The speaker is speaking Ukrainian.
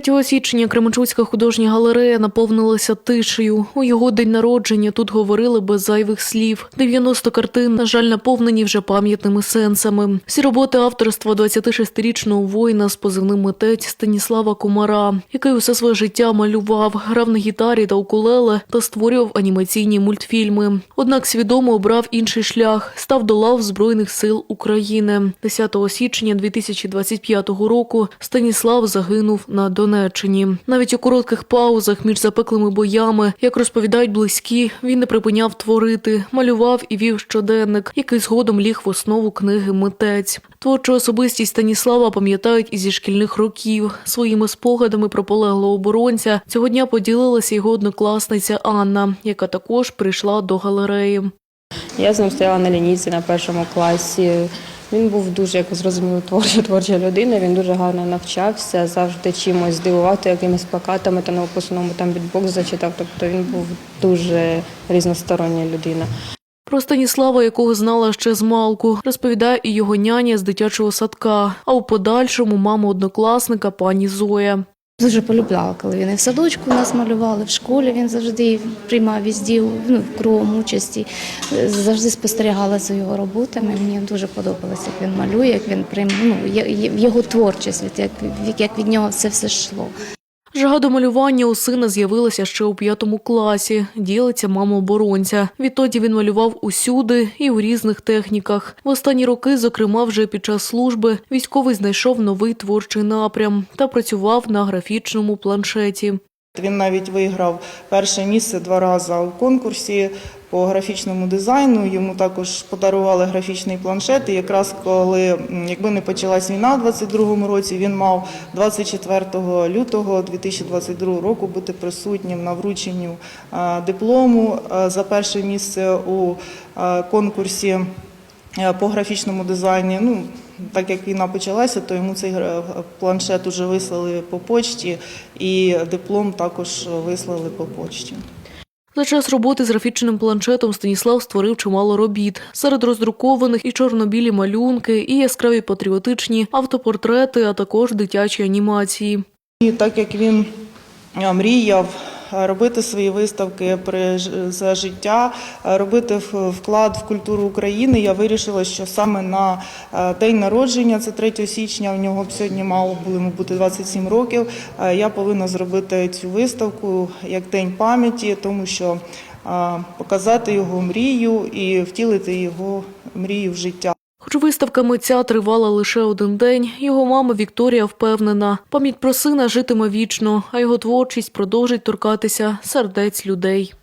3 січня Кременчуцька художня галерея наповнилася тишею. У його день народження тут говорили без зайвих слів. 90 картин, на жаль, наповнені вже пам'ятними сенсами. Всі роботи авторства 26-річного воїна з позивним митець Станіслава Комара, який усе своє життя малював, грав на гітарі та укулеле та створював анімаційні мультфільми. Однак свідомо обрав інший шлях, став до лав Збройних сил України. 10 січня 2025 року Станіслав загинув на Донеччині. Навіть у коротких паузах між запеклими боями, як розповідають близькі, він не припиняв творити, малював і вів щоденник, який згодом ліг в основу книги Митець. Творчу особистість Станіслава пам'ятають і зі шкільних років. Своїми спогадами про полеглого оборонця цього дня поділилася його однокласниця Анна, яка також прийшла до галереї. Я з ним стояла на лінійці на першому класі. Він був дуже, як зрозуміло творча, творча людина. Він дуже гарно навчався, завжди чимось здивувати, якимись плакатами та на описаному там бітбокс зачитав. Тобто він був дуже різностороння людина. Про Станіслава, якого знала ще з малку, розповідає і його няня з дитячого садка, а у подальшому мама однокласника пані Зоя. Дуже полюбляла, коли він і в садочку нас малювали, в школі він завжди приймав віздів, ну, кругом участі. Завжди спостерігала за його роботами. Мені дуже подобалося, як він малює, як він приймав, ну, його творчість, як, як від нього це все йшло. Жага до малювання у сина з'явилася ще у п'ятому класі. Ділиться мама оборонця. Відтоді він малював усюди і у різних техніках. В останні роки, зокрема, вже під час служби, військовий знайшов новий творчий напрям та працював на графічному планшеті. Він навіть виграв перше місце два рази у конкурсі по графічному дизайну. Йому також подарували графічний планшет. І якраз коли, якби не почалась війна у 22-му році, він мав 24 лютого 2022 року бути присутнім на врученню е, диплому е, за перше місце у е, конкурсі по графічному дизайні. Ну, так як війна почалася, то йому цей планшет уже вислали по почті, і диплом також вислали по почті. За час роботи з графічним планшетом Станіслав створив чимало робіт. Серед роздрукованих і чорнобілі малюнки, і яскраві патріотичні автопортрети, а також дитячі анімації. І так як він е, мріяв е, робити свої виставки при за життя, робити вклад в культуру України, я вирішила, що саме на е, день народження, це 3 січня, у нього сьогодні мало було бути 27 років. е, Я повинна зробити цю виставку як день пам'яті, тому що е, показати його мрію і втілити його мрію в життя. Хоч виставка митця тривала лише один день, його мама Вікторія впевнена, пам'ять про сина житиме вічно, а його творчість продовжить торкатися сердець людей.